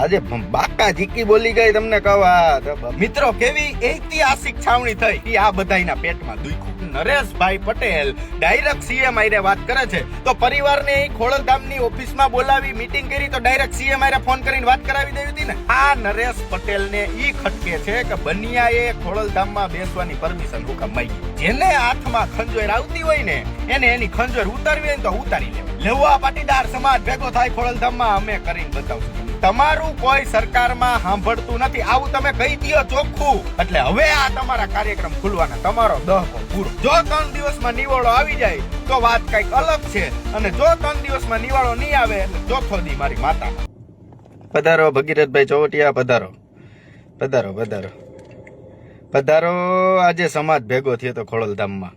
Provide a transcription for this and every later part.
આજે બાકા જીકી બોલી ગઈ તમને કહું આ તો બ- મિત્રો, કેવી ઐતિહાસિક છાવણી થઈ? આ બધાયના પેટમાં દુખ્યું. નરેશભાઈ પટેલ ડાયરેક્ટ સીએમ આઈરે વાત કરે છે. તો પરિવારને ઈ ખોડલધામની ઓફિસમાં બોલાવી મીટિંગ કરી, તો ડાયરેક્ટ સીએમ આઈરે ફોન કરીને વાત કરાવી દેવી હતી ને? આ નરેશ પટેલને ઈ ખટકે છે કે બનિયાએ ખોડલધામમાં બેસવાની પરમિશન હુકમ માંગી જેને હાથમાં ખંજોર આવતી હોય ને, એને એની ખંજોર ઉતારવી હોય તો ઉતારી લેવાય. લેવા પાટીદાર સમાજ ભેગો થાય ખોડલધામમાં, અમે કરીને બતાવશું. તમારું કોઈ સરકારમાં સાંભળતું નથી. આવું તમે કહી દો ચોખ્ખું. એટલે હવે આ તમારા કાર્યક્રમ ખુલવાના. તમારો દહકો પૂરો. જો ત્રણ દિવસમાં નિવાળો આવી જાય, તો વાત કંઈક અલગ છે. અને જો ત્રણ દિવસમાં નિવાળો નહીં આવે, એટલે ચોથો દી મારી માતા. પધારો ભગીરથભાઈ ચોવટિયા, પધારો. પધારો પધારો. પધારો. આજે સમાજ ભેગો થયો તો ખોડલધામમાં.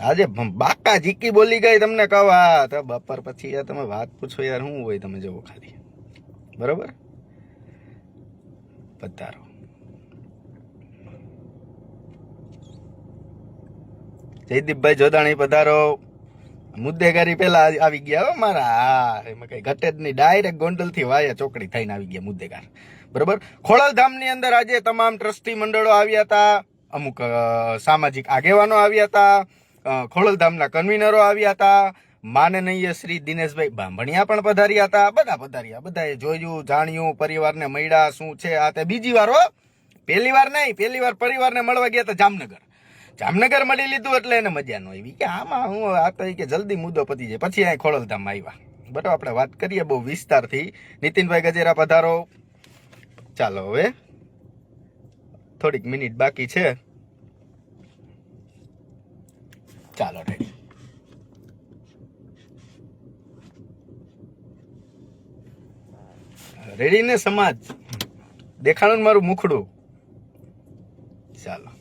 આજે બાકા જીકી બોલી ગઈ તમને કહવા બપોર પછી યાર તમે વાત પૂછો યાર, શું હોય તમે જવો ખાલી. બરોબર? પધારો. જયદીપભાઈ જોદાણી પધારો. મુદ્દેગારી પેલા આવી ગયા મારા. એમાં કઈ ઘટે જ નહીં. ડાયરેક્ટ ગોંડલથી વાયા ચોકડી થઈને આવી ગયા મુદ્દેગાર. બરોબર? ખોડલધામની અંદર આજે તમામ ટ્રસ્ટી મંડળો આવ્યા હતા. અમુક સામાજિક આગેવાનો આવ્યા હતા. ખોડલધામના કન્વીનરો આવ્યા હતા. માનનીય શ્રી દિનેશભાઈ બાંભણિયા પણ પધાર્યા હતા. બધા પધાર્યા. બધાએ જોયું, જાણ્યું, પરિવારને મળ્યા, શું છે આ તે. બીજી વાર, હો. પહેલી વાર નહીં, પહેલી વાર પરિવારને મળવા ગયા હતા જામનગર. જામનગર મળી લીધું એટલે એને મજા ન આવી. કે આમાં હું, આ તો કે જલ્દી મુદ્દો પતી જાય. પછી અહીં ખોડલધામમાં આવ્યા. બરાબર, આપણે વાત કરીએ બહુ વિસ્તારથી. નીતિનભાઈ ગજેરા પધારો. ચાલો હવે. થોડીક મિનિટ બાકી છે. ચાલો, રેડી. રેડી ને સમાજ દેખાણું મારું મુખડું. ચાલો.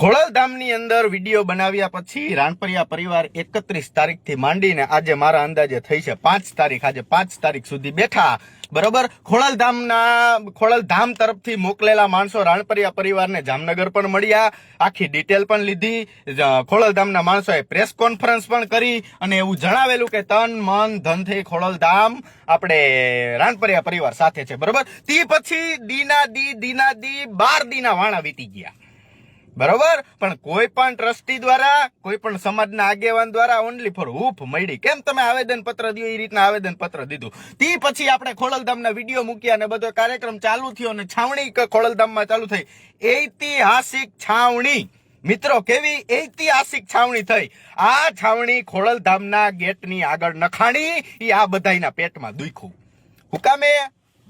ખોડલધામની અંદર વીડિયો બનાવ્યા પછી રાણપરિયા પરિવાર એકત્રીસ તારીખથી માંડીને આજે મારા અંદાજે થઈ છે પાંચ તારીખ. આજે પાંચ તારીખ સુધી બેઠા. બરોબર? ખોડલધામના, ખોડલધામ તરફથી મોકલેલા માણસો રાણપરિયા પરિવારને જામનગર પણ મળ્યા. આખી ડિટેલ પણ લીધી. ખોળલધામના માણસોએ પ્રેસ કોન્ફરન્સ પણ કરી અને એવું જણાવેલું કે તન, મન ધનથી ખોડલધામ આપણે રાણપરિયા પરિવાર સાથે છે. બરોબર? તે પછી દીના દી દીના દી, બાર દીના વાણા વીતી ગયા. બરોબર? પણ કોઈ પણ ટ્રસ્ટી દ્વારા, કોઈ પણ સમાજના આગેવાન દ્વારા ઓનલી ફોર હૂફ મળી. કેમ તમે આવેદન પત્ર દો એ રીતના આવેદન પત્ર દીધું. તે પછી આપણે ખોડલધામના વીડિયો મૂક્યા અને બધો કાર્યક્રમ ચાલુ થયો અને છાવણી ખોડલધામમાં ચાલુ થઈ. ઐતિહાસિક છાવણી. મિત્રો, કેવી ઐતિહાસિક છાવણી થઈ? આ છાવણી ખોડલધામના ગેટની આગળ નખાણી એ આ બધાયના પેટમાં દુખ્યું. હુકામે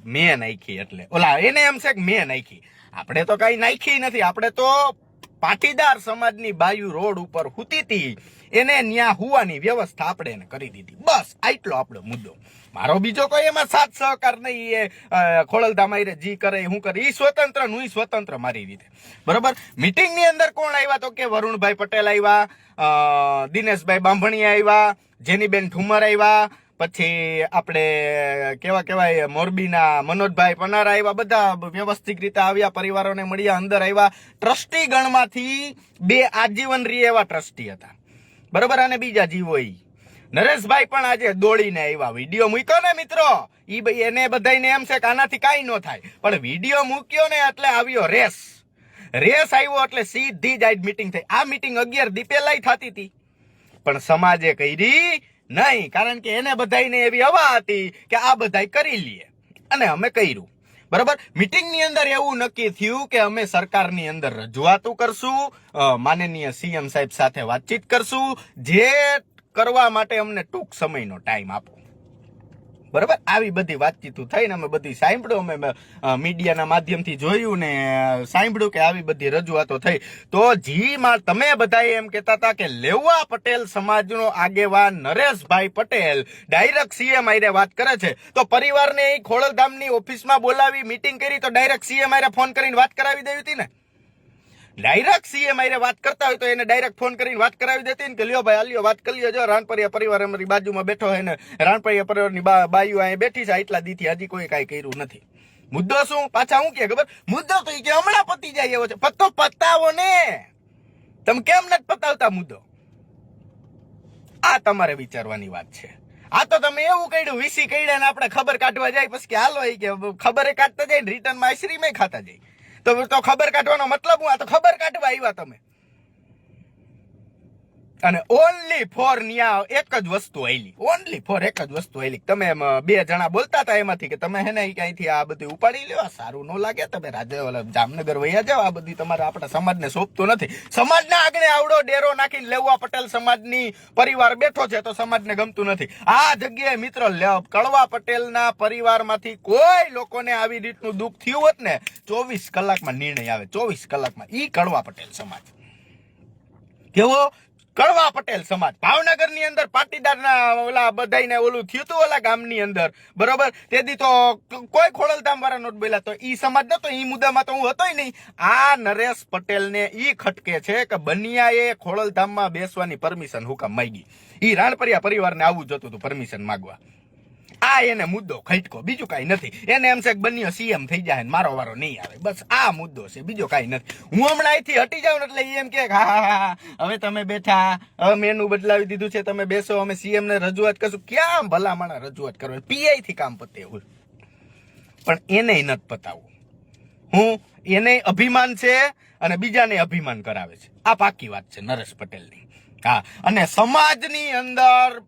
મેં નાખી એટલે. ઓલા, એને એમ છે કે મેં નાખી. આપણે તો કઈ નાખી નથી. આપણે તો પાટીદાર સમાજની બાયુ રોડ ઉપર હુતી હતી એને ન્યા હુવાની વ્યવસ્થા આપણે એને કરી દીધી. બસ આટલો આપણો મુદ્દો. મારો બીજો કોઈ એમાં સાથ સહકાર નહીં એ અ, ખોડલધામ જી કરે હું કરે એ સ્વતંત્ર હું સ્વતંત્ર મારી રીતે. બરોબર? મિટિંગની અંદર કોણ આવ્યા તો કે વરુણભાઈ પટેલ આવ્યા દિનેશભાઈ બાંભણી આવ્યા જેનીબેન ઠુમર આવ્યા પછી આપણે, કેવા કેવાય મોરબીના મનોજભાઈ પનારા આવ્યા બધા વ્યવસ્થિત રીતે આવ્યા, પરિવારોને મળ્યા, અંદર આવ્યા. ટ્રસ્ટી ગણમાંથી બે આજીવન રી એવા ટ્રસ્ટી હતા. બરોબર? અને બીજા જીવો નરેશભાઈ પણ આજે દોડીને આવ્યા. વીડિયો મૂક્યો ને મિત્રો? ઈ એને બધાને એમ છે કે આનાથી કાંઈ ન થાય. પણ વીડિયો મૂક્યો ને એટલે આવ્યો રેસ. રેસ આવ્યો એટલે સીધી જ આજ મીટિંગ થઈ. આ મીટિંગ અગિયાર દીપેલાઈ થતી હતી. પણ સમાજે કરી નહીં, કારણ કે એને બધાયને એવી હવા હતી કે આ બધાય કરી લઈએ અને અમે કર્યું. બરાબર? મીટિંગની અંદર એવું નક્કી થયું કે અમે સરકારની અંદર રજૂઆતો કરશું માનનીય સીએમ સાહેબ સાથે વાતચીત કરશું, જે કરવા માટે અમને ટૂંક સમયનો ટાઈમ આપો. બરાબર? આવી બધી વાતચીતો થઈને અમે બધી સાંભળ્યું, અમે મીડિયાના માધ્યમથી જોયું ને સાંભળ્યું કે આવી બધી રજૂઆતો થઈ. તો જી માં તમે બધા એમ કહેતા હતા કે લેવા પટેલ સમાજનો આગેવાન નરેશભાઈ પટેલ ડાયરેક્ટ સીએમ આઈરે વાત કરે છે. તો પરિવારને એ ખોડલધામની ઓફિસમાં બોલાવી મીટિંગ કરી તો ડાયરેક્ટ સીએમ આઈરે ફોન કરીને વાત કરાવી દેવી હતી ને? ડાયરેક્ટ સીએમ આરે વાત કરતા હોય તો એને ડાયરેક્ટ ફોન કરીને વાત કરાવી દેતી ને કે, લ્યો ભાઈ આલ્યો વાત કરી લ્યો જો રાણપરિયા પરિવાર અમારી બાજુમાં બેઠો હોય ને, રાણપરિયા પરિવારની બાયુ બાઈઓ અહીં બેઠી છે એટલા દીથી હજી કોઈ કાંઈ કર્યું નથી. મુદ્દો શું? પાછા હું કે ખબર? મુદ્દો તો કે હમણાં પતી જાય એવો છે. પત્તો પતાવો ને. તમે કેમ નથી પતાવતા મુદ્દો? આ તમારે વિચારવાની વાત છે. આ તો તમે એવું કહ્યું વીસી કહ્યા ને આપણે ખબર કાઢવા જાય, પછી કે હાલો કે ખબર કાઢતા જાય ને રિટર્નમાં આઈસ્ક્રીમ ખાતા જાય. તો ખબર કાઢવાનો મતલબ હું આ તો ખબર કાઢવા આવ્યા તમે. અને ઓનલી ફોર ન્યા એક જ વસ્તુ આવેલી ઓનલી ફોર એક જ વસ્તુ આવેલી તમે બે જણા બોલતા હતા એમાંથી કે તમે હેને ક્યાંયથી આ બધું ઉપાડી લ્યો? સારું ન લાગે. તમે રાજે જામનગર વયા જાઓ. આ બધી તમારે આપણા સમાજને સોંપતું નથી. સમાજના આગળ આવડો ડેરો નાખીને લેવા પટેલ સમાજની પરિવાર બેઠો છે તો સમાજને ગમતું નથી. આ જગ્યાએ મિત્ર, લે- કડવા પટેલના પરિવારમાંથી કોઈ લોકોને આવી રીતનું દુઃખ થયું હોત ને, ચોવીસ કલાકમાં નિર્ણય આવે. ચોવીસ કલાકમાં ઈ કડવા પટેલ સમાજ. કેવો? કડવા પટેલ સમાજ. ભાવનગરની અંદર પાટીદારના ઓલા બધાયને ઓલું થયું હતું ઓલા ગામની અંદર. બરોબર? તેથી તો કોઈ ખોડલધામ વાળા નોટ બોલ્યા તો ઈ સમાજ નતો, ઈ મુદ્દામાં તો હું હતો નહીં. આ નરેશ પટેલને ઈ ખટકે છે કે બનિયાએ ખોડલધામમાં બેસવાની પરમિશન હુકમ માંગી. ઈ રાણપરિયા પરિવારને આવું જોતું હતું પરમિશન માંગવા. આ એને મુદ્દો ખટકો બીજું કાંઈ નથી. એને એમ છે કે બન્યો સીએમ થઈ જાય ને મારો વારો નહીં આવે. બસ આ મુદ્દો છે, બીજો કાંઈ નથી. હું હમણાં અહીંથી હટી જાઉં એટલે એમ કે હા હા હવે તમે બેઠા, હવે મેનુ બદલાવી દીધું છે, તમે બેસો, અમે સીએમ ને રજૂઆત કરશું. ક્યાં ભલામણા રજૂઆત કરો પીઆઈ થી કામ પતે એવું. પણ એને નથી પતાવવું. હું, એને અભિમાન છે અને બીજાને અભિમાન કરાવે છે. આ પાકી વાત છે નરેશ પટેલની. હા, અને સમાજની અંદર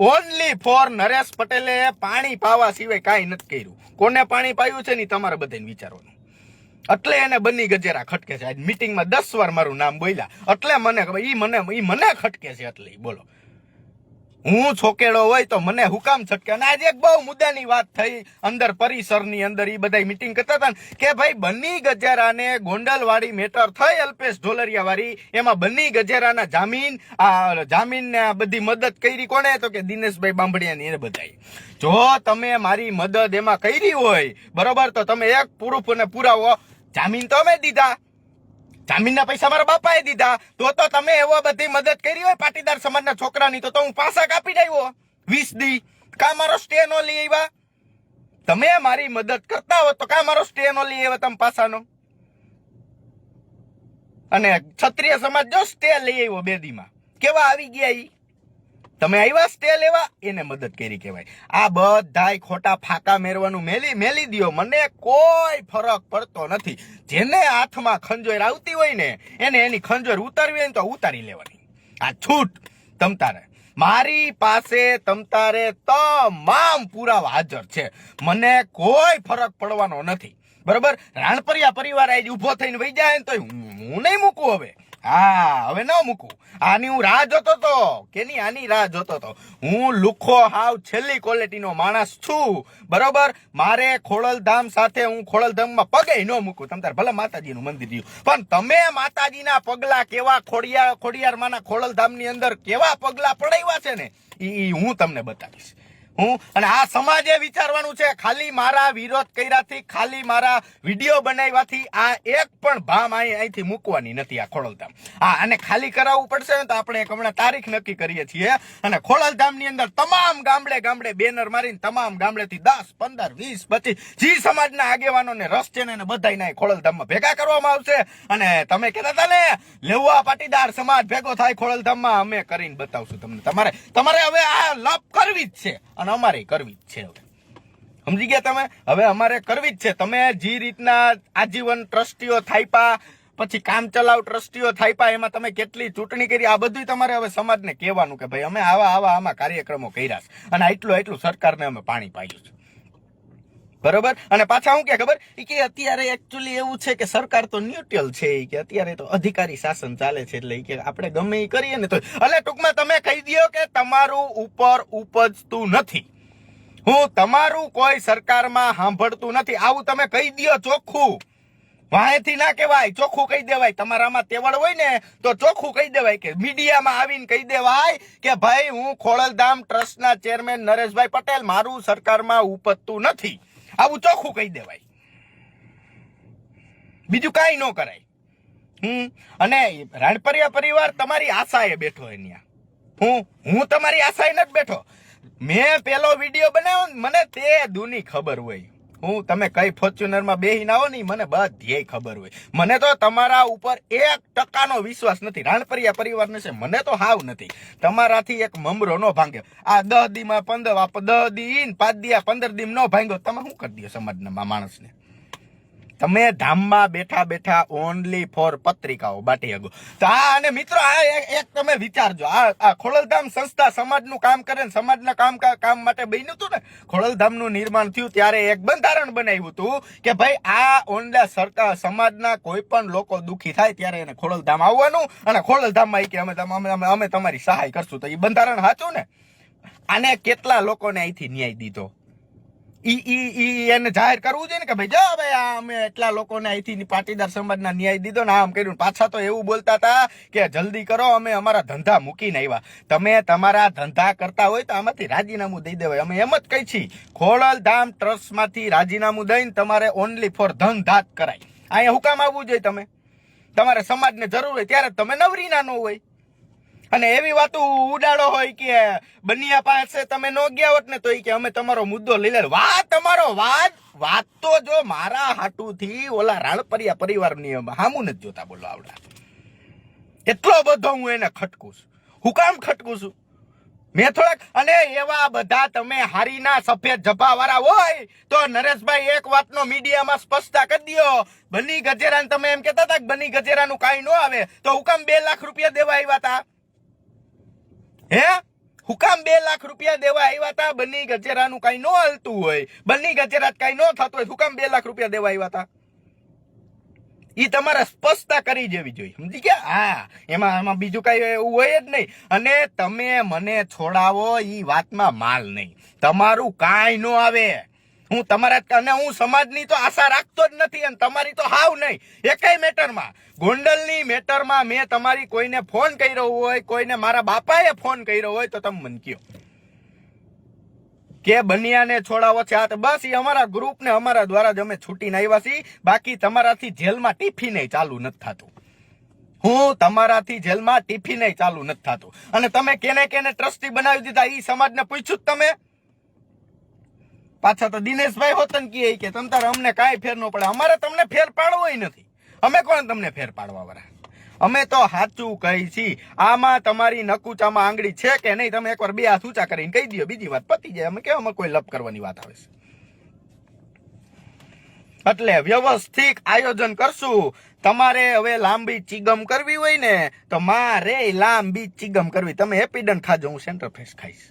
ઓનલી ફોર નરેશ પટેલે પાણી પાવા સિવાય કાંઈ નથી કર્યું. કોને પાણી પાયું છે ને તમારે બધાને વિચારવાનું. એટલે એને બની ગજેરા ખટકે છે. આજ મીટિંગમાં દસ વાર મારું નામ બોલ્યા. એટલે મને એ મને એ મને ખટકે છે એટલે બોલો. હું છોકેડો હોય તો મને હુકામ છટકે અને આજે એક બહુ મુદ્દાની વાત થઈ અંદર પરિસરની અંદર. એ બધા મીટિંગ કરતા હતા કે ભાઈ બન્ની ગજેરાને ગોંડલવાળી મેટર થઈ અલ્પેશ ઢોલરિયા વાળી એમાં બન્ની ગજેરાના જામીન, આ જામીન ને આ બધી મદદ કરી કોને તો કે દિનેશભાઈ બાંભડિયાની એ બધાએ જો તમે મારી મદદ એમાં કરી હોય, બરોબર? તો તમે એક પ્રૂફ અને પુરાવો. જામીન તો અમે દીધા. જામીનના પૈસા મારા બાપાએ દીધા. તો તો તમે એવો બધી મદદ કરી હોય પાટીદાર સમાજના છોકરાની, તો તો હું પાસા કાપી આવ્યો. વીસ દી. કા મારો સ્ટે નો લઈ આવ્યા? તમે મારી મદદ કરતા હો તો કા મારો સ્ટે નો લઈ આવ્યા તમે પાસાનો? અને ક્ષત્રિય સમાજ જો સ્ટે લઈ આવ્યો બે દીમાં. કેવા આવી ગયા ઈ? તમે આવ્યા સ્ટે લેવા? એને મદદ કરી કહેવાય. આ બધાય ખોટા ફાકા મેરવાનું મેલી મેલી દ્યો. મને કોઈ ફરક પડતો નથી. જેને હાથમાં ખંજોર આવતી હોય ને, એને એની ખંજોર ઉતારવી હોય ને તો ઉતારી લેવાની. આ છૂટ તમતારે મારી પાસે તમતારે તમામ પુરાવા હાજર છે. મને કોઈ ફરક પડવાનો નથી. બરોબર? રાણપરિયા પરિવાર આજ ઊભો થઈને વહી જાય ને તો હું નહીં મૂકું હવે. હા, હવે ન મૂકું. આની હું રાહ જોતો તો. કેની આની રાહ જોતો તો? હું લુખો હાવ છેલ્લી ક્વોલિટીનો માણસ છું. બરોબર? મારે ખોડલધામ સાથે હું ખોડલધામમાં પગે ન મૂકું. તમ તાર ભલે માતાજીનું મંદિર રહ્યું. પણ તમે માતાજીના પગલા કેવા ખોડિયા ખોડિયારમાંના ખોડલધામની અંદર કેવા પગલા પડાવ્યા છે ને? ઈ હું તમને બતાવીશ. હું અને આ સમાજે વિચારવાનું છે, ખાલી મારા વિરોધ કર્યાથી, ખાલી મારા વીડિયો બનાવ્યાથી આ એક પણ ભામ અહીં અહીંથી મૂકવાની નથી આ ખોડલધામ. હા અને ખાલી કરાવવું પડશે તો આપણે એક હમણાં તારીખ નક્કી કરીએ છીએ. અને ખોડલધામની અંદર તમામ ગામડે ગામડે બેનર મારીને તમામ ગામડેથી દસ, પંદર, વીસ, પચીસ, જી સમાજના આગેવાનોને રસ છે ને બધાને ખોડલધામમાં ભેગા કરવામાં આવશે. અને તમે કહેતા હતા ને લેવા પાટીદાર સમાજ ભેગો થાય ખોડલધામમાં, અમે કરીને બતાવશું તમને. તમારે તમારે હવે આ લપ કરવી જ છે. અને અમારે કરવી જ છે હવે. સમજી ગયા તમે? હવે અમારે કરવી જ છે. તમે જે રીતના આજીવન ટ્રસ્ટીઓ થાયપા, પછી કામ ચલાવ ટ્રસ્ટીઓ થાયપા, એમાં તમે કેટલી ચૂંટણી કરી, આ બધું તમારે હવે સમાજને કહેવાનું કે ભાઈ અમે આવા આવા આમાં કાર્યક્રમો કર્યા છે. અને આટલું આટલું સરકારને અમે પાણી પાયું છે. બરોબર? અને પાછા હું કે, ખબર? કે અત્યારે એકચ્યુઅલી એવું છે કે સરકાર તો ન્યુટ્રલ છે કે અત્યારે તો અધિકારી શાસન ચાલે છે એટલે કે આપણે ગમે એ કરીએ ને તો એટલે ટૂંકમાં તમે કહી દો કે તમારું ઉપર ઉપજતું નથી. હું તમારું કોઈ સરકારમાં સાંભળતું નથી. આવું તમે કહી દો ચોખ્ખું. વાહેથી ના કહેવાય, ચોખ્ખું કહી દેવાય. તમારામાં તેવડ હોય ને તો ચોખ્ખું કહી દેવાય કે મીડિયામાં આવીને કહી દેવાય કે ભાઈ હું ખોડલધામ ટ્રસ્ટના ચેરમેન નરેશભાઈ પટેલ, મારું સરકારમાં ઉપજતું નથી. આવું ચોખ્ખું કહી દેવાય. બીજું કાંઈ ન કરાય. હમ? અને રાણપરિયા પરિવાર તમારી આશાએ બેઠો અહીંયા હું હું તમારી આશાએ નથી બેઠો. મેં પેલો વીડિયો બનાવ્યો મને તે દૂની ખબર હોય. હું તમે કઈ ફોર્ચ્યુનરમાં બેહીને આવો નહીં મને બધી ખબર હોય. મને તો તમારા ઉપર એક ટકાનો વિશ્વાસ નથી. રાણપરિયા પરિવારને છે, મને તો હાવ નથી. તમારાથી એક મમરો નો ભાંગ્યો. આ દહ દી માં પંદર દહ દી પાંચ દિયા, પંદર દી નો ભાંગ્યો. તમે શું કરી દો સમાજના માણસને? તમે ધામમાં બેઠા બેઠા ઓનલી ફોર પત્રિકાઓ બાટી હગો. તો આ, અને મિત્રો, આ એક તમે વિચારજો. આ આ ખોડલધામ સંસ્થા સમાજનું કામ કરે ને સમાજના કામ કામ માટે બન્યું હતું ને, ખોડલધામનું નિર્માણ થયું ત્યારે એક બંધારણ બનાવ્યું હતું કે ભાઈ આ ઓનલા સરકાર, સમાજના કોઈ પણ લોકો દુઃખી થાય ત્યારે એને ખોડલધામ આવવાનું અને ખોડલધામમાં કે અમે- અમે તમારી સહાય કરશું. તો એ બંધારણ સાચું ને? આને કેટલા લોકોને અહીંથી ન્યાય દીધો? ઈ ઈ ઈ એને જાહેર કરવું જોઈએ ને કે ભાઈ, જો ભાઈ, આ અમે એટલા લોકોને અહીંથી પાટીદાર સમાજના ન્યાય દીધો ને આમ કર્યું પાછા તો એવું બોલતા હતા કે જલ્દી કરો, અમે અમારા ધંધા મૂકીને આવ્યા. તમે તમારા ધંધા કરતા હોય તો આમાંથી રાજીનામું દઈ દેવાય. અમે એમ જ કહી છીએ ખોડલધામ ટ્રસ્ટમાંથી રાજીનામું દઈને તમારે ઓનલી ફોર ધંધા જ કરાય. અહીંયા હુકામ આવવું જોઈએ તમે. તમારે સમાજને જરૂર હોય ત્યારે તમે નવરીના ન હોય. અને એવી વાતો ઉડાડો હોય કે બનિયા પાસે તમે નો ગયા હોત ને તો એ કે અમે તમારો મુદ્દો લઈ લે વાત તમારો, વાત વાત તો જો મારા હાટુથી ઓલા રાણપરિયા પરિવારની હામું નથી જોતા બોલો આવડા. એટલો બધો હું એને ખટકું છું. હું કામ ખટકું છું? મેં થોડાક, અને એવા બધા તમે હારીના સફેદ જભા વાળા હોય, તો નરેશભાઈ એક વાતનો મીડિયામાં સ્પષ્ટતા કરી દો બની ગજેરાને તમે એમ કહેતા હતા કે બની ગજેરાનું કાંઈ ન આવે, તો હુકામ બે લાખ રૂપિયા દેવા આવ્યા હતા હે? હુકામ બે લાખ રૂપિયા દેવા આવ્યા હતા બની ગજેરાનું કઈ નો હલતું હોય. બની ગજેરા કઈ નો થતું હોય. હુકામ બે લાખ રૂપિયા દેવા આવ્યા હતા એ તમારે સ્પષ્ટતા કરી જેવી જોઈએ. સમજી ગયા? હા. એમાં એમાં બીજું કઈ એવું હોય જ નહીં. અને તમે મને છોડાવો એ વાતમાં માલ નહીં. તમારું કાંઈ ન આવે. હું તમારા અને હું સમાજની તો આશા રાખતો જ નથી અને તમારી તો હાવ નહીં. એકેય મેટરમાં. ગોંડલની મેટરમાં મેં તમારી કોઈને ફોન કર્યો હોય, કોઈને મારા બાપાએ ફોન કર્યો હોય તો તમે મને કયો. કે બનિયાને છોડાવો છે આ તો બસ એ અમારા ગ્રુપને અમારા દ્વારા જ અમે છૂટીને આવ્યા છીએ. બાકી તમારાથી જેલમાં ટિફિને ચાલુ નથી થતું. હું તમારાથી જેલમાં ટિફિને ચાલુ નથી થતું. અને તમે કેને કેને ટ્રસ્ટી બનાવી દીધા એ સમાજને પૂછ્યું જ તમે? પાછા તો દિનેશભાઈ હોતન કહે કે તમ તારે અમને કાંઈ ફેર ન પડે. અમારે તમને ફેર પાડવો નથી. અમે કોણ તમને ફેર પાડવા વાળા? અમે તો સાચું કહી છીએ આમાં તમારી નકુચામાં આંગળી છે કે નહીં, તમે એકવાર બે હાથ ઊંચા કરીને કહી દો બીજી વાત પતી જાય. અમે કેવામાં કોઈ લપ કરવાની વાત આવે છે? એટલે વ્યવસ્થિત આયોજન કરશું. તમારે હવે લાંબી ચીગમ કરવી હોય ને, તો મારે લાંબી ચીગમ કરવી. તમે હેપીડન ખાજો, હું સેન્ટર ફ્રેશ ખાઈશ.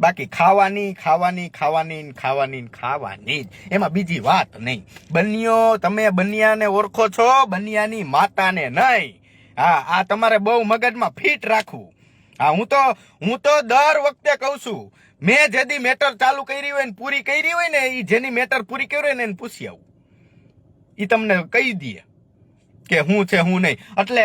બાકી ખાવાની ખાવાની ખાવાની ખાવાની ખાવાની જ. એમાં બીજી વાત નહીં. બન્યો, તમે બન્યાને ઓળખો છો, બન્યાની માતાને નહીં. હા, આ તમારે બહુ મગજમાં ફિટ રાખવું. હા, હું તો હું તો દર વખતે કહું છું, મેં જેદી મેટર ચાલુ કરી હોય ને પૂરી કરી હોય ને એ જેની મેટર પૂરી કરી હોય ને, એને પૂછી આવું. એ તમને કહી દે કે હું છે, હું નહીં. એટલે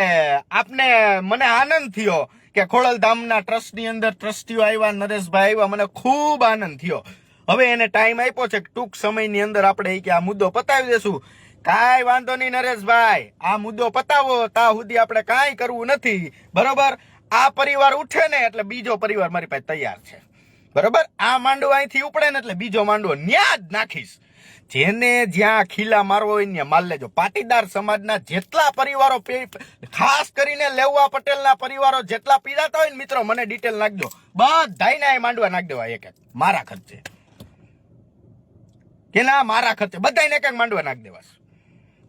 આપને મને આનંદ થયો. કે ખોડલધામના ટ્રસ્ટની અંદર ટ્રસ્ટીઓ આવ્યા, નરેશભાઈ આવ્યા, મને ખૂબ આનંદ થયો. હવે એને ટાઈમ આપ્યો છે, ટૂંક સમયની અંદર આપણે ઈ કે આ મુદ્દો પતાવી દેશું. કાંઈ વાંધો નહીં નરેશભાઈ, આ મુદ્દો પતાવો, તા સુધી આપણે કાંઈ કરવું નથી. બરોબર? આ પરિવાર ઉઠે ને એટલે બીજો પરિવાર મારી પાસે તૈયાર છે. બરોબર? આ માંડવો અહીંથી ઉપડે ને એટલે બીજો માંડવો ન્યા જ નાખીશ. જેને જ્યાં ખીલા મારવો હોય ત્યાં માલ લેજો. પાટીદાર સમાજના જેટલા પરિવારો ખાસ કરીને લેવા પટેલના પરિવારો જેટલા પીડાતા હોય ને મિત્રો, મને ડિટેલ નાખજો. બધાયને એ માંડવા નાખ દેવા એક એક મારા ખર્ચે. કે ના, મારા ખર્ચે. બધાને એક એક માંડવા નાખ દેવા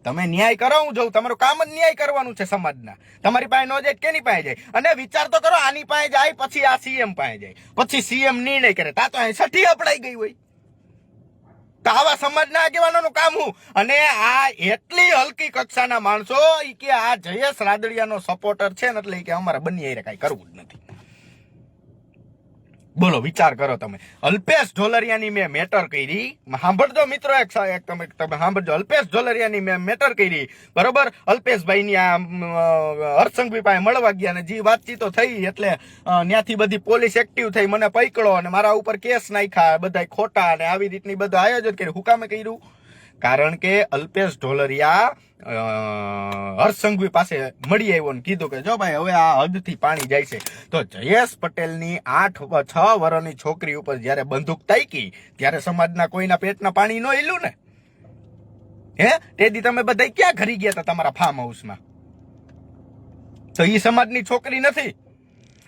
તમે ન્યાય કરો, હું જોઉં. તમારું કામ જ ન્યાય કરવાનું છે સમાજના. તમારી પાસે ન જાય કેની પાસે જાય? અને વિચાર તો કરો, આની પાસે જાય, પછી આ સીએમ પાસે જાય. પછી સીએમ નિર્ણય કરે. તા તો અહીં સઠી અપડાઈ ગઈ હોય. તો આવા સમાજના આગેવાનોનું કામ હું? અને આ એટલી હલકી કક્ષાના માણસો કે આ જયેશ રાદડિયાનો સપોર્ટર છે ને એટલે કે અમારે બંને કાંઈ કરવું જ નથી. બોલો વિચાર કરો તમે. અલ્પેશ ઢોલરિયાની મેં મેટર કરી. સાંભળજો મિત્રો એક એક તમે તમે સાંભળજો. અલ્પેશ ઢોલરિયાની મેં મેટર કરી. બરોબર? અલ્પેશભાઈની આ અમ, પાસે મળવા ગયા ને જે વાતચીતો થઈ એટલે ત્યાંથી બધી પોલીસ એક્ટિવ થઈ મને પકડો અને મારા ઉપર કેસ નાખ્યા બધા ખોટા અને આવી રીતની બધું આયોજન કર્યું. હુકામે કર્યું? કારણ કે અલ્પેશ ઢોલરિયા હર્ષસંઘવી પાસે મળી આવ્યો ને કીધું કે, જો ભાઈ, હવે આ હદથી પાણી જાય છે. તો જયેશ પટેલની આઠ છ વર્ષની છોકરી ઉપર જ્યારે બંદૂક તાકી ત્યારે સમાજના કોઈના પેટના પાણી ન ઈલું ને? હે? તેથી તમે બધા ક્યાં ઘરી ગયા હતા તમારા ફાર્મ હાઉસમાં તો એ સમાજની છોકરી નથી.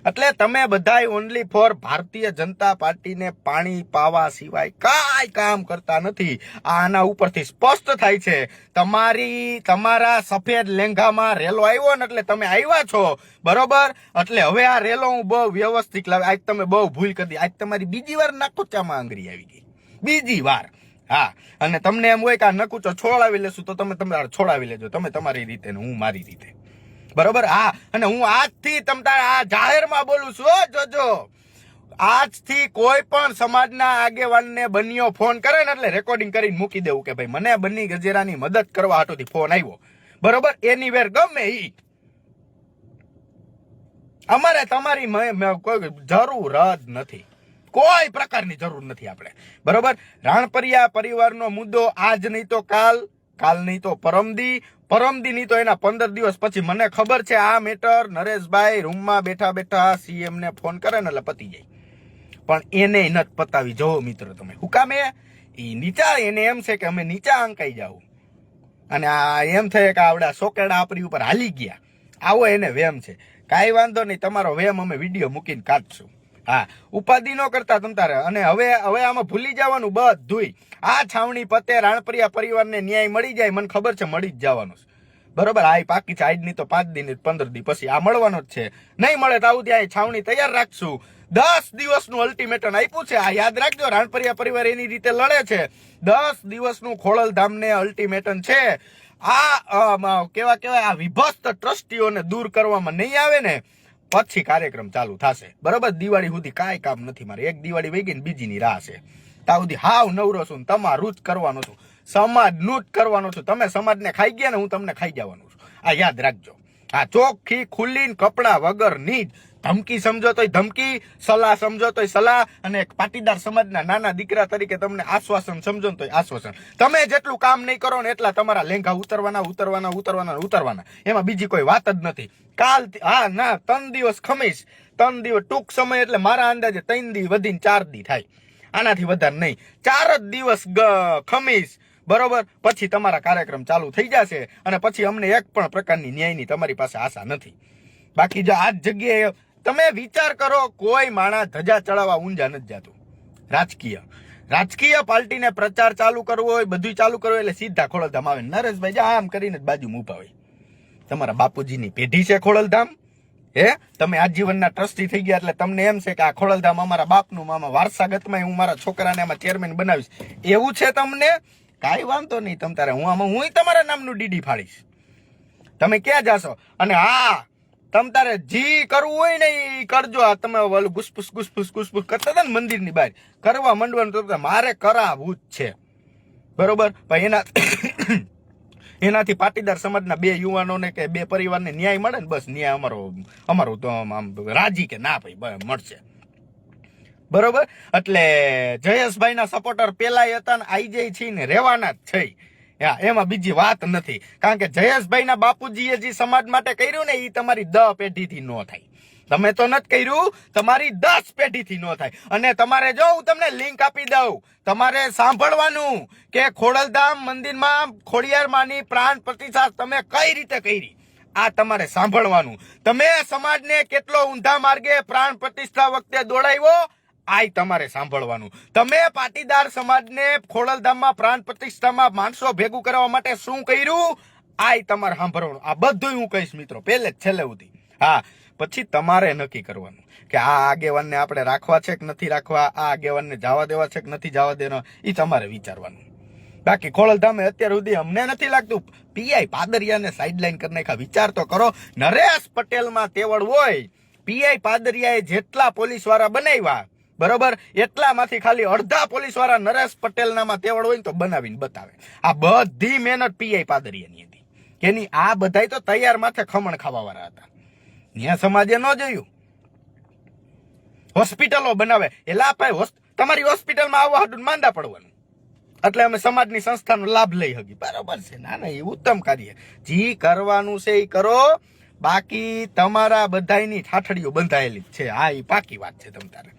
એટલે તમે બધાય ઓનલી ફોર ભારતીય જનતા પાર્ટીને પાણી પાવા સિવાય કાંઈ કામ કરતા નથી. આના ઉપરથી સ્પષ્ટ થાય છે, તમારી, તમારા સફેદ લેંઘામાં રેલો આવ્યો ને એટલે તમે આવ્યા છો, બરોબર? એટલે હવે આ રેલો હું બહુ વ્યવસ્થિત લાવે, આજ તમે બહુ ભૂલ કરી આજ તમારી બીજી વાર નાકોચામાં આંગળી આવી ગઈ. બીજી વાર. હા, અને તમને એમ હોય કે આ નકુચો છોડાવી લેશું, તો તમે તમારે છોડાવી લેજો. તમે તમારી રીતે હું મારી રીતે. બરોબર? હા, અને હું આજથી તમ આ જાહેરમાં બોલું છું જોજો. આજથી કોઈ પણ સમાજના આગેવાનને બન્યો ફોન કરે ને એટલે રેકોર્ડિંગ કરીને મૂકી દેવું કે ભાઈ, મને બની ગજેરાની મદદ કરવા હાટોથી ફોન આવ્યો. બરોબર? એની વેર ગમે ઈ. અમારે તમારી કોઈ જરૂર જ નથી. કોઈ પ્રકારની જરૂર નથી આપણે. બરોબર? રાણપરિયા પરિવારનો મુદ્દો આજ નહીં તો કાલ કાલ નહીં તો પરમદી પરમદી નહીં તો એના પંદર દિવસ પછી. મને ખબર છે આ મેટર નરેશભાઈ રૂમમાં બેઠા બેઠા સીએમ ને ફોન કરે ને એટલે પતી જાય. પણ એને નથી પતાવી. જવો મિત્રો તમે, હું કામે ઈ નીચા, એને એમ છે કે અમે નીચા અંકાઈ જાવ અને આ એમ થાય કે આવડા સોકેડા આપણી ઉપર હાલી ગયા. આવો એને વેમ છે. કાંઈ વાંધો નહીં, તમારો વેમ અમે વીડિયો મૂકીને કાઢશું. હા, ઉપાધિ ન કરતા તમ તારે. અને હવે હવે આમાં ભૂલી જવાનું બધુંય. આ છાવણી પતે રાણપરિયા પરિવારને ન્યાય મળી જાય, મને ખબર છે, મળી જ જવાનું બરોબર? આ પાકી છે, આજની તો પાંચ દિન, પંદર દી પછી. આ મળવાનો જ છે. નહીં મળે તો આવું ત્યાં છાવણી તૈયાર રાખશું. દસ દિવસનું અલ્ટિમેટમ આપ્યું છે. આ યાદ રાખજો, રાણપરિયા પરિવાર એની રીતે લડે છે. દસ દિવસનું ખોડલધામને અલ્ટિમેટમ છે. આ કેવા કેવાય આ વિભસ્ત ટ્રસ્ટીઓને દૂર કરવામાં નહીં આવે ને પછી કાર્યક્રમ ચાલુ થશે. બરોબર? દિવાળી સુધી કાંઈ કામ નથી મારે. એક દિવાળી વહી ગઈ ને બીજીની રાહ છે. ત્યાં સુધી હાવ નવરો છું તમારું જ કરવાનું છું. સમાજનું જ કરવાનું છું. તમે સમાજને ખાઈ ગયા ને હું તમને ખાઈ જવાનું છું. આ યાદ રાખજો. આ ચોખ્ખી ખુલ્લી કપડાં વગરની જ ધમકી સમજો તોય ધમકી, સલાહ સમજો તોય સલાહ અને એક પાટીદાર સમાજના નાના દીકરા તરીકે તમને આશ્વાસન સમજો ને તોય આશ્વાસન. તમે જેટલું કામ નહીં કરો ને એટલા તમારા લેંઘા ઉતરવાના ઉતરવાના ઉતરવાના ઉતરવાના. એમાં બીજી કોઈ વાત જ નથી. કાલ હા, ના, ત્રણ દિવસ ખમીશ. ત્રણ દિવસ ટૂંક સમય એટલે મારા અંદાજે ત્રણ દી વધીને ચાર દી થાય. આનાથી વધારે નહીં. ચાર જ દિવસ ખમીશ. બરોબર? પછી તમારા કાર્યક્રમ ચાલુ થઈ જશે અને પછી અમને એક પણ પ્રકારની ન્યાયની તમારી પાસે આશા નથી. બાકી જો આ જગ્યાએ તમે વિચાર કરો, કોઈ માણસ ધજા ચડાવવા ઊંઝા નથી જતું. રાજકીય. રાજકીય પાર્ટીને પ્રચાર ચાલુ કરવો હોય બધું ચાલુ કરવું એટલે સીધા ખોડલધામ આવે. નરેશભાઈ જા, આમ કરીને બાજુ મૂપા હોય. તમારા બાપુજીની પેઢી છે ખોડલધામ. હે? તમે આજીવનના ટ્રસ્ટી થઈ ગયા, એટલે તમને એમ છે કે આ ખોડલધામ અમારા બાપનું, મામા વારસાગતમાં હું મારા છોકરાને આમાં ચેરમેન બનાવીશ. એવું છે તમને? કાંઈ વાંધો નહીં, તમ તારે હું આમાં, હું તમારા નામનું ડીડી ફાડીશ તમે ક્યાં જાશો? અને હા તમ તારે જી કરવું હોય ને એ કરજો. આ તમે ઓલું ગુસપુસ ગુસપુસ ગુસપુસ કરતા હતા ને મંદિરની બહાર. કરવા માંડવાનું તો મારે કરાવવું જ છે. બરોબર? ભાઈ, એના એનાથી પાટીદાર સમાજના બે યુવાનોને કે બે પરિવારને ન્યાય મળે ને બસ, ન્યાય અમારો, અમારું તો આમ રાજી કે ના ભાઈ મળશે. બરોબર? એટલે જયેશભાઈના સપોર્ટર પેલાય હતા ને, આઈ જાય છે ને, રહેવાના જ છે. એમાં બીજી વાત નથી. કારણ કે જયેશભાઈના બાપુજીએ જે સમાજ માટે કર્યું ને એ તમારી દ પેઢીથી ન થાય. તમે તો નથી કર્યું, તમારી દસ પેઢીથી ન થાય. અને તમારે જો હું તમને લિંક આપી દઉં, તમારે સાંભળવાનું કે ખોડલધામ મંદિરમાં ખોડિયારમાંની પ્રાણ પ્રતિષ્ઠા તમે કઈ રીતે કરી? આ તમારે સાંભળવાનું. તમે સમાજને કેટલો ઊંધા માર્ગે પ્રાણ પ્રતિષ્ઠા વખતે દોડાવ્યો? આય તમારે સાંભળવાનું. તમે પાટીદાર સમાજને ખોડલધામમાં પ્રાણ પ્રતિષ્ઠામાં માણસો ભેગું કરવા માટે શું કર્યું? આય તમારે સાંભળવાનું. આ બધું હું કહીશ મિત્રો, પહેલે છેલ્લે સુધી. હા, પછી તમારે નક્કી કરવાનું કે આ આગેવાનને આપણે રાખવા છે કે નથી રાખવા, આ આગેવાનને જવા દેવા છે કે નથી જવા દેવા, એ તમારે વિચારવાનું. બાકી ખોળલધામે અત્યાર સુધી અમને નથી લાગતું. પીઆઈ પાદરિયાને સાઈડલાઈન કરી નાખ્યા. વિચાર તો કરો, નરેશ પટેલમાં તેવડ હોય. પીઆઈ પાદરિયાએ જેટલા પોલીસવાળા બનાવ્યા બરોબર? એટલામાંથી ખાલી અડધા પોલીસવાળા નરેશ પટેલનામાં તેવડ હોય ને તો બનાવીને બતાવે. આ બધી મહેનત પીઆઈ પાદરિયાની હતી. કેની આ બધાય તો તૈયાર માથે ખમણ ખાવા વાળા હતા. ત્યાં સમાજે ન જોયું. હોસ્પિટલો બનાવે. એલા ભાઈ તમારી હોસ્પિટલમાં આવવા હાટું માંદા પડવાનું. એટલે અમે સમાજની સંસ્થાનો લાભ લઈ હકી બરોબર છે. ના ના, એ ઉત્તમ કાર્ય. જી કરવાનું છે એ કરો. બાકી તમારા બધાયની ઠાઠડીઓ બંધાયેલી છે. હા એ પાકી વાત છે તમ તારે.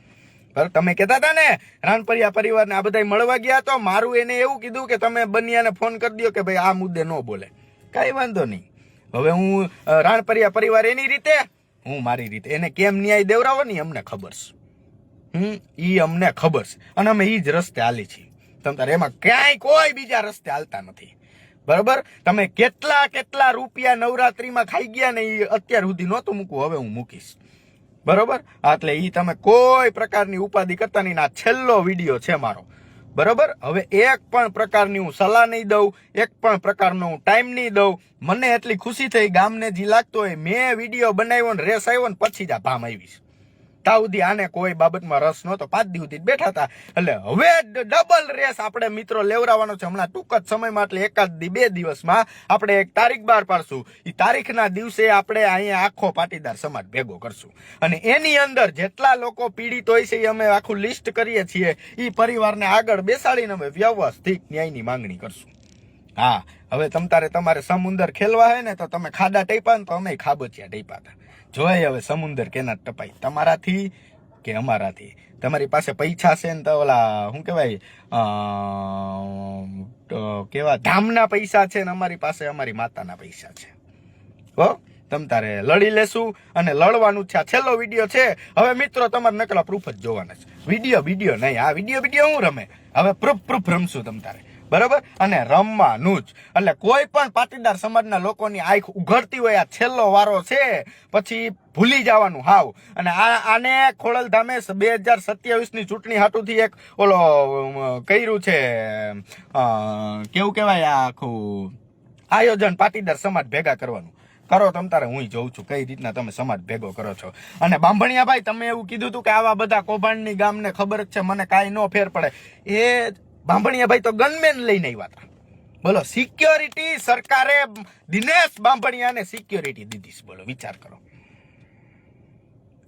તમે કહેતા હતા ને, રાનપરિયા પરિવારને આ બધા મળવા ગયા તો મારું એને એવું કીધું કે તમે બનિયાને ફોન કરી દો કે ભાઈ આ મુદ્દે ન બોલે. કાંઈ વાંધો નહીં. હવે હું રાણપરિયા પરિવાર એની રીતે, હું મારી રીતે. એને કેમ ન્યાય દેવરાવો ને અમને ખબર છે. હમ, ઈ અમને ખબર છે. અને અમે ઈ જ રસ્તે હાલી છીએ. તમ તારે એમાં ક્યાંય કોઈ બીજા રસ્તે હાલતા નથી. બરોબર? તમે કેટલા કેટલા રૂપિયા નવરાત્રીમાં ખાઈ ગયા ને એ અત્યાર સુધી નહોતું મૂકવું. હવે હું મૂકીશ. બરોબર? એટલે એ તમે કોઈ પ્રકારની ઉપાધિ કરતા નહીં. આ છેલ્લો વીડિયો છે મારો. બરોબર? હવે એક પણ પ્રકારની હું સલાહ નહીં દઉં, એક પણ પ્રકારનો હું ટાઈમ નહીં દઉં. મને એટલી ખુશી થઈ, ગામને જે લાગતો હોય, મેં વીડિયો બનાવ્યો ને, રેસ આવ્યો ને, પછી જ આ ભામ આવીશ તા આને કોઈ બાબતમાં રસ નહોતો. પાંચ દિવસથી બેઠા હતા. એટલે હવે ડબલ રેસ આપણે મિત્રો લેવરાવાનો છે. હમણાં ટૂંક જ સમયમાં, એટલે એકાદ દી, બે દિવસમાં આપણે એક તારીખ બહાર પાડશું. એ તારીખના દિવસે આપણે અહીંયા આખો પાટીદાર સમાજ ભેગો કરશું. અને એની અંદર જેટલા લોકો પીડિત હોય છે એ અમે આખું લિસ્ટ કરીએ છીએ. એ પરિવારને આગળ બેસાડીને અમે વ્યવસ્થિત ન્યાયની માંગણી કરશું. હા, હવે તમ તારે તમારે સમુંદર ખેલવા હોય ને, તો તમે ખાડા ટેપા ને તો અમે ખાબચિયા ટેપા હતા જોઈ હવે સમુંદર કેના ટપાય તમારાથી કે અમારાથી? તમારી પાસે પૈસા છે ને તો ઓલા, શું કહેવાય કેવા, ધામના પૈસા છે ને અમારી પાસે, અમારી માતાના પૈસા છે. હો, તમ તારે લડી લેશું અને લડવાનું છે. આ છેલ્લો વીડિયો છે. હવે મિત્રો, તમારે નકલા પ્રૂફ જ જોવાના છે. વીડિયો વીડિયો નહીં. આ વીડિયો વીડિયો હું રમે? હવે પ્રૂફ પ્રૂફ રમશું તમ તારે. બરાબર? અને રમવાનું જ. એટલે કોઈ પણ પાટીદાર સમાજના લોકોની આંખ ઉઘડતી હોય, આ છેલ્લો વારો છે, પછી ભૂલી જવાનું હાવ. અને આ આને ખોડલ ધામે બે હજાર સત્યાવીસની ચૂંટણી હાટુથી એક ઓલો કર્યું છે કેવું કહેવાય આખું આયોજન પાટીદાર સમાજ ભેગા કરવાનું. કરો તમ તારે હું જોઉં છું કઈ રીતના તમે સમાજ ભેગો કરો છો. અને બાંભણિયાભાઈ, તમે એવું કીધું હતું કે આવા બધા કૌભાંડની ગામને ખબર જ છે, મને કાંઈ નો ફેર પડે. એ બાંભણિયા ભાઈ તો ગનમેન લઈને આવ્યા હતા. બોલો સિક્યોરિટી સરકારે દિનેશ બાંભણિયાને સિક્યોરિટી દીધી બોલો, વિચાર કરો.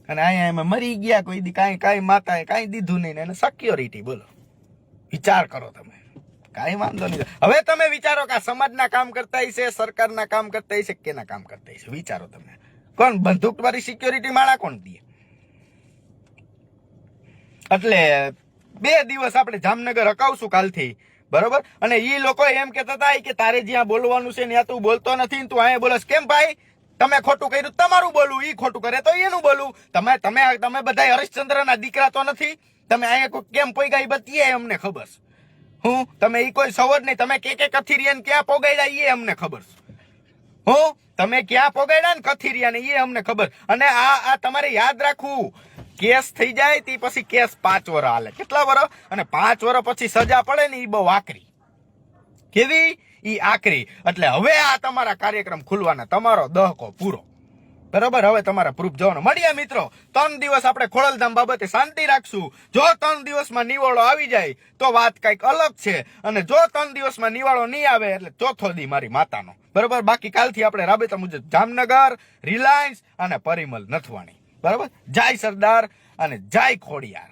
અને અહીંયા એમાં મરી ગયા, કોઈ દી કાંઈ કાંઈ માતાએ કાંઈ દીધું નહીં ને એને સિક્યોરિટી બોલો. વિચાર કરો તમે. કાંઈ વાંધો નહીં. હવે તમે વિચારો કે સમાજના કામ કરતા હશે, સરકારના કામ કરતા હશે, કેના કામ કરતા હશે? વિચારો તમે. કોણ બંદૂક વાળી સિક્યોરિટી માળા કોણ દે? એટલે બે દિવસ આપણે જામનગર હકાવશું કાલથી. બરોબર? અને એ લોકો એમ કહેતા હતા કે તારે જ્યાં બોલવાનું છે ત્યાં તું બોલતો નથી તું અહીંયા બોલસ. કેમ ભાઈ? તમે ખોટું કર્યું, તમારું બોલવું એ ખોટું કરે તો એનું બોલવું. તમે તમે તમે બધા હરિશ્ચંદ્રના દીકરા તો નથી? તમે અહીંયા કેમ પોઈ ગઈ બતીએ અમને ખબર. હું? તમે એ કોઈ સવર નહીં, તમે કે કે કથિરિયન ક્યાં પોગાડ્યા એ અમને ખબર. હું? તમે ક્યાં પોગાડ્યા ને કથિરિયા ને એ અમને ખબર. અને આ આ તમારે યાદ રાખવું. કેસ થઈ જાય, તે પછી કેસ પાંચ વર હાલે. કેટલા વર? અને પાંચ વર પછી સજા પડે ને એ બહુ આકરી. કેવી? ઈ આકરી. એટલે હવે આ તમારા કાર્યક્રમ ખુલવાના. તમારો દહકો પૂરો. બરાબર? હવે તમારા પ્રૂફ જોવાનો. મળીએ મિત્રો. ત્રણ દિવસ આપણે ખોડલધામ બાબતે શાંતિ રાખશું. જો ત્રણ દિવસમાં નિવાળો આવી જાય, તો વાત કંઈક અલગ છે. અને જો ત્રણ દિવસમાં નિવાળો નહીં આવે, એટલે ચોથો દી મારી માતાનો. બરાબર? બાકી કાલથી આપણે રાબેતા મુજબ જામનગર, રિલાયન્સ અને પરિમલ નથવાણી. બરાબર? જય સરદાર અને જય ખોડિયાર.